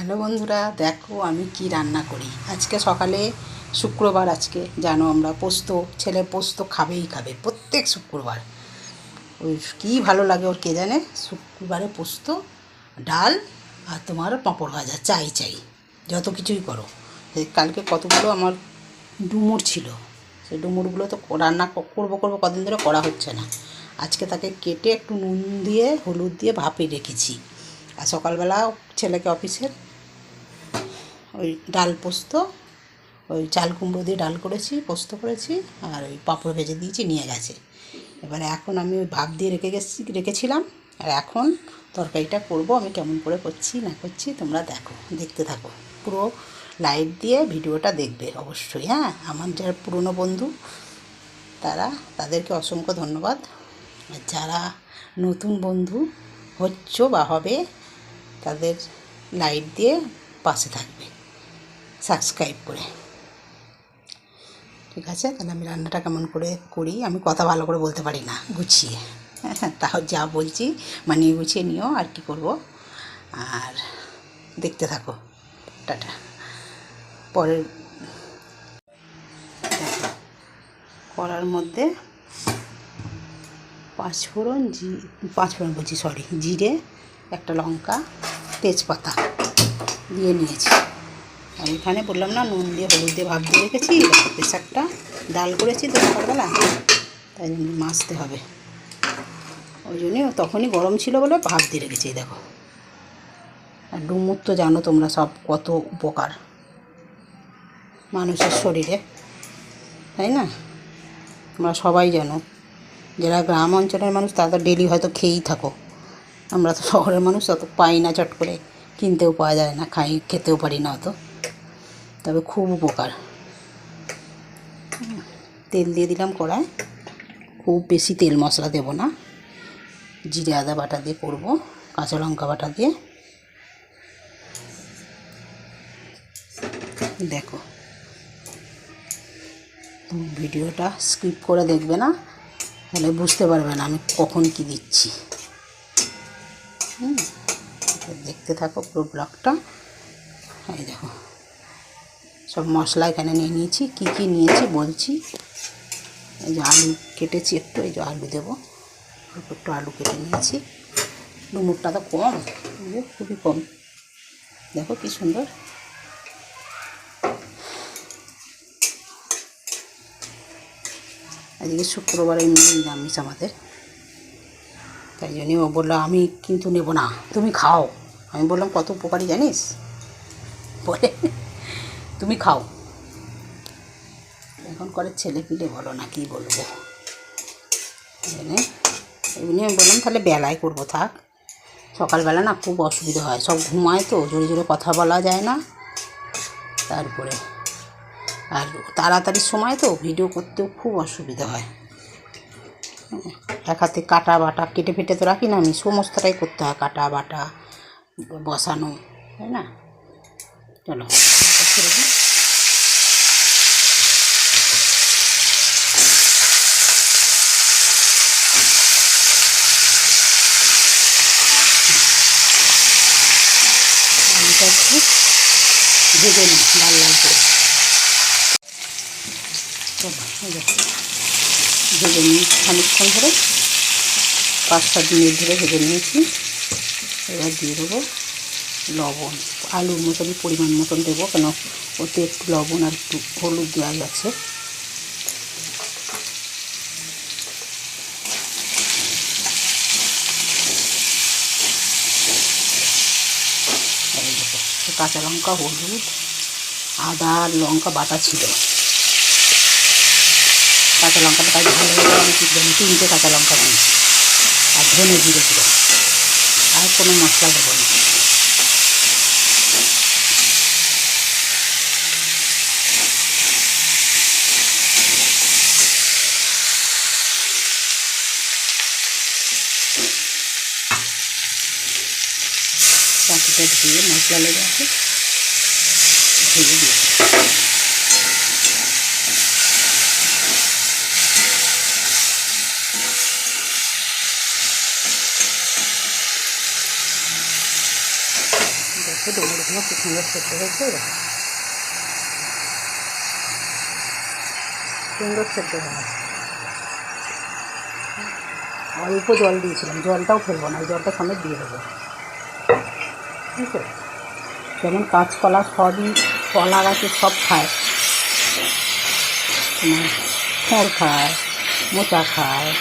Hello বন্ধুরা, দেখো আমি কি রান্না করি। আজকে সকালে শুক্রবার আজকে, জানো আমরা পোস্ত, ছেলে পোস্ত খাবেই খাবে, প্রত্যেক শুক্রবার। ওই কী ভালো লাগে ওর কে জানে? শুক্রবারে পোস্ত, ডাল আর তোমার পাঁপড় ভাজা, চাই চাই, যত কিছুই করো। কালকে কতগুলো আমার ডুমুর ছিল, সেই ডুমুরগুলো তো রান্না করব করব কদিন ধরে করা হচ্ছে না। আজকে তাকে কেটে একটু নুন দিয়ে, হলুদ দিয়ে ভাপে রেখেছি। আর সকালবেলা ছেলেকে অফিসের ওই ডাল পোস্ত, ওই চাল কুমড়ো দিয়ে ডাল করেছি, পোস্ত করেছি, আর ওই পাঁপড় ভেজে দিয়েছি, নিয়ে গেছে। এবারে এখন আমি ওই ভাপ দিয়ে রেখে গেছি, রেখেছিলাম, আর এখন তরকারিটা করব, আমি কেমন করে করছি, না করছি, তোমরা দেখো, দেখতে থাকো। পুরো লাইট দিয়ে ভিডিওটা দেখবে, অবশ্যই হ্যাঁ? আমার যারা পুরনো বন্ধু, তারা, তাদেরকে অসংখ্য ধন্যবাদ। আর যারা নতুন বন্ধু হচ্ছ বা হবে, তাদের লাইট দিয়ে পাশে থাকবে। সাবস্ক্রাইব করে। ঠিক আছে? তাহলে আমি রান্নাটা কেমন করে করি? আমি কথা ভালো করে বলতে পারি না। গুছিয়ে। তাও যা বলছি মানিয়ে গুছিয়ে নিও, আর কি করব? আর দেখতে থাকো। টাটা। পরের করার মধ্যে পাঁচফোড়ন জি, পাঁচফোড়ন বলছি, সরি, জিরে, একটা লঙ্কা, তেজপাতা দিয়ে নিয়েছি। আর এখানে বললাম না, নুন দিয়ে হলুদ দিয়ে ভাব দিয়ে রেখেছি প্রেশারটা ডাল করেছি তো সকালবেলা, তাই জন্য মাছতে হবে। ওই জন্যই তখনই গরম ছিল বলে ভাব দিয়ে রেখেছি দেখো। আর ডুমুর তো জানো তোমরা সব কত উপকার মানুষের শরীরে, তাই না? তোমরা সবাই জানো, যারা গ্রাম অঞ্চলের মানুষ তারা তো ডেলি হয়তো খেয়েই থাকো। আমরা তো শহরের মানুষ অত পাই না চট করে, কিনতেও পাওয়া যায় না, খাই, খেতেও পারি না অত। তবে খুব উপকার। তেল দিয়ে দিলাম কড়ায় খুব বেশি তেল মশলা দেবো না। জিরে, আদা বাটা দিয়ে করব, কাঁচা লঙ্কা বাটা দিয়ে। দেখো। ভিডিওটা স্কিপ করে দেখবে না, তাহলে বুঝতে পারবে না আমি কখন কি দিচ্ছি। হুম, দেখতে থাকো পুরো ব্লগটা। এই দেখো। সব মশলা এখানে নিয়ে নিয়েছি। কি কি নিয়েছি বলছি? এই যে আলু কেটেছি একটু, এই যে আলু দেবো। একটু আলু কেটে নিয়েছি। ডুমুরটা তো কম খুবই কম। দেখো কি সুন্দর। আজকে শুক্রবারে নিরামিষ আমাদের। তাই জন্যই ও বলল, আমি কিন্তু নেব না, তুমি খাও। আমি বললাম, কত উপকারী জানিস? বলে তুমি খাও। এখন করে ছেলে পিলে বলো না, কি বলব? এমনি আমি বললাম, তাহলে বেলায় করব, থাক। সকালবেলা না খুব অসুবিধা হয়, সব ঘুমায় তো, জোরে জোরে কথা বলা যায় না। তারপরে, আর তাড়াতাড়ির সময় তো, ভিডিও করতেও খুব অসুবিধা হয়। এক হাতে কাটা বাটা, কেটে ফেটে তো রাখি না আমি, সমস্তটাই করতে হয়, কাটা বাটা, বসানো, তাই না? চলো, ছেড়ে দিই। আলুটা একটু ভেজে নিই, লাল লাল করে। ভেজে নিই খানিকক্ষণ ধরে। পাঁচ সাত মিনিট ধরে ভেজে নিয়েছি। এবার দিয়ে দেবো লবণ। আলুর মতনই পরিমাণ মতন দেবো, কেন ওতে একটু লবণ আর একটু হলুদ দেওয়া গেছে কাঁচা লঙ্কা, হলুদ, আদা আর লঙ্কা বাটা ছিল। কাঁচা লঙ্কাটা তাই ভালো হয়ে আমি জানি তিনটে কাঁচা লঙ্কা বানিয়েছি। আর ধনে জিরে গুঁড়ো। আর কোনো মশলা দেবো না। বাকিটা দিয়ে মশলা লেগে আছে। ভেজে দিয়ে দেখো হয়েছে সুন্দর সেদ্ধ হয়ে গেছে। অল্প জল দিয়েছিলাম, জলটাও ফেলব না জলটা সমেত দিয়ে দেবো। ঠিক আছে যেমন কাঁচকলা, সবই, কলা গাছে সব খায়। তোমার খায়, মোচা খায়।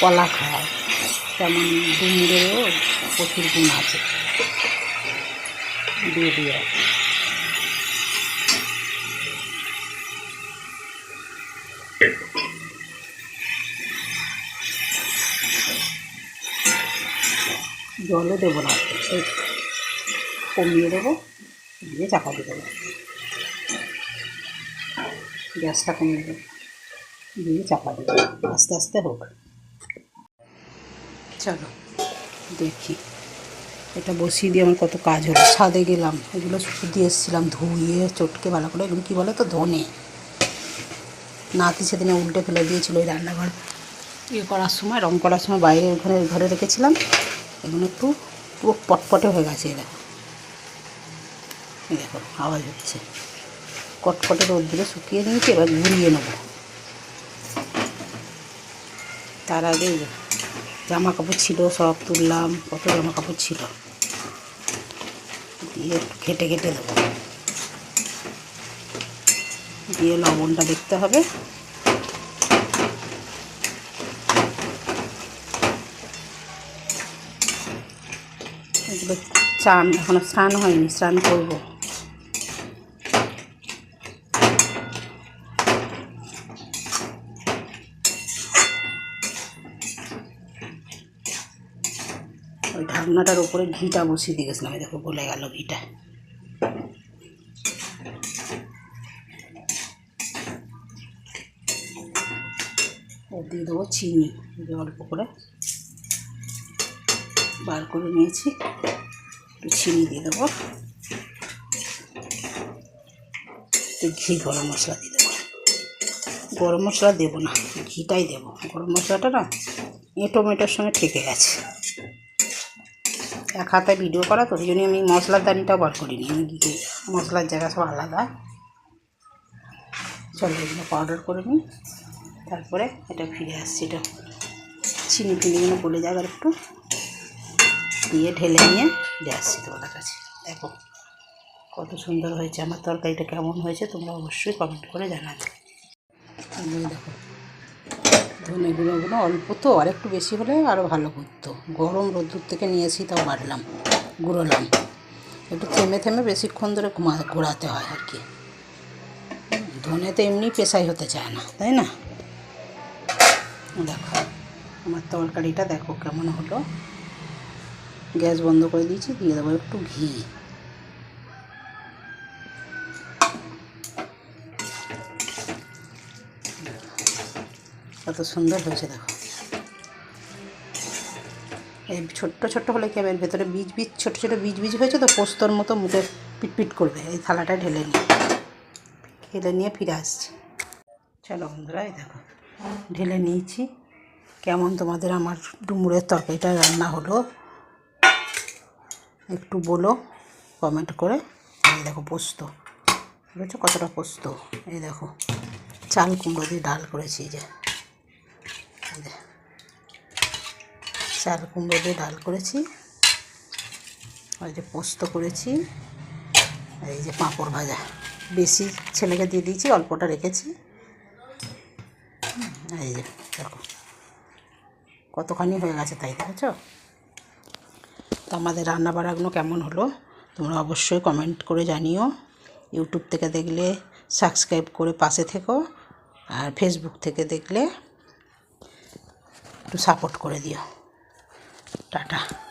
কলা খায়। তেমন ডুমুরেরও প্রচুর গুণ আছে। দিয়ে দিয়ে জলও দেবো না। কমিয়ে দেবো, দিয়ে চাপা দিয়ে দেবো। গ্যাসটা কমিয়ে দেবো, দিয়ে চাপা দেবো। আস্তে আস্তে হোক। চলো, দেখি। এটা বসিয়ে দিয়ে আমার কত কাজ হলো। ছাদে গেলাম, এগুলো দিয়ে এসেছিলাম ধুয়ে, চটকে ভালো করে। এগুলো কী বলো তো ধনে। নাতি সেদিনে উল্টে ফেলে দিয়েছিল ওই রান্নাঘর। ইয়ে করার সময়, রং করার সময় বাইরে ওখানে ঘরে রেখেছিলাম। এগুলো একটু পুরো পটপটে হয়ে গেছে এরা। দেখো, আওয়াজ হচ্ছে। কটকটে রোদ দিলে শুকিয়ে নিয়েছি, এবার ঘুরিয়ে নেব। তার আগে জামা কাপড় ছিল, সব তুললাম, কত জামা কাপড় ছিল। দিয়ে ঘেটে ঘেটে দেবো। দিয়ে লবণটা দেখতে হবে। চান এখনও স্নান হয়নি, স্নান করব। ওই ঢাকনাটার উপরে ঘিটা বসিয়ে দিয়ে গেছিলাম দেখো গলে গেল ঘিটা। ও দিয়ে দেবো চিনি। অল্প করে বার করে নিয়েছি। একটু চিনি দিয়ে দেবো। একটু ঘি, গরম মশলা দিয়ে দেবো। গরম মশলা দেবো না, ঘিটাই দেবো। গরম মশলাটা না এঁটো মেটোর সঙ্গে ঠেকে গেছে। এক হাতে ভিডিও করা, তো ওই জন্য আমি মশলার দানিটাও বার করিনি। আমি মশলার জায়গা সব আলাদা। চলো এগুলো পাউডার করে নিই। তারপরে এটা ফিরে আসছি, এটা চিনি টিনিগুলো গলে যাবে একটু। দিয়ে ঢেলে নিয়ে দিয়ে আসছি তোমাদের কাছে। দেখো কত সুন্দর হয়েছে, আমার তরকারিটা কেমন হয়েছে তোমরা অবশ্যই কমেন্ট করে জানাবে। দেখো, ধনে গুঁড়োগুলো অল্প তো, আর একটু বেশি হলে আরও ভালো করতো গরম রোদ্দুর থেকে নিয়েছি তাও বাড়লাম, গুঁড়োলাম। একটু থেমে থেমে বেশিক্ষণ ধরে ঘুমা, ঘোরাতে হয় আর কি। ধনে তো এমনি পেশাই হতে চায় না, তাই না? দেখো আমার তরকারিটা দেখো কেমন হলো। গ্যাস বন্ধ করে দিয়েছি, দিয়ে দেবো একটু ঘি। কত সুন্দর হয়েছে, দেখো। এই ছোট্ট ছোট্ট হলে কি হবে? এর ভেতরে বীজ বীজ, ছোটো ছোটো বীজ বীজ হয়েছে তো, পোস্তর মতো মুখে পিটপিট করবে। এই থালাটা ঢেলে নিয়ে ঢেলে নিয়ে ফিরে আসছি। চলো বন্ধুরা, এই দেখো। ঢেলে নিয়েছি। কেমন তোমাদের আমার ডুমুরের তরকারিটা রান্না হলো? একটু বলো কমেন্ট করে। এই দেখো পোস্ত। বুঝেছ? কতটা পোস্ত? এই দেখো, চাল কুমড়ো দিয়ে ডাল করেছি যে, চাল কুমড়ো দিয়ে ডাল করেছি। ওই যে পোস্ত করেছি। এই যে পাঁপড় ভাজা। বেশি ছেলেকে দিয়ে দিয়েছি, অল্পটা রেখেছি। এই যে, দেখো। কতখানি হয়ে গেছে তাই, দেখেছ? তো আমাদের রান্না বাড়াগুলো কেমন হলো, তোমরা অবশ্যই কমেন্ট করে জানিও। ইউটিউব থেকে দেখলে সাবস্ক্রাইব করে পাশে থেকো, আর ফেসবুক থেকে দেখলে, একটু সাপোর্ট করে দিও। টাটা।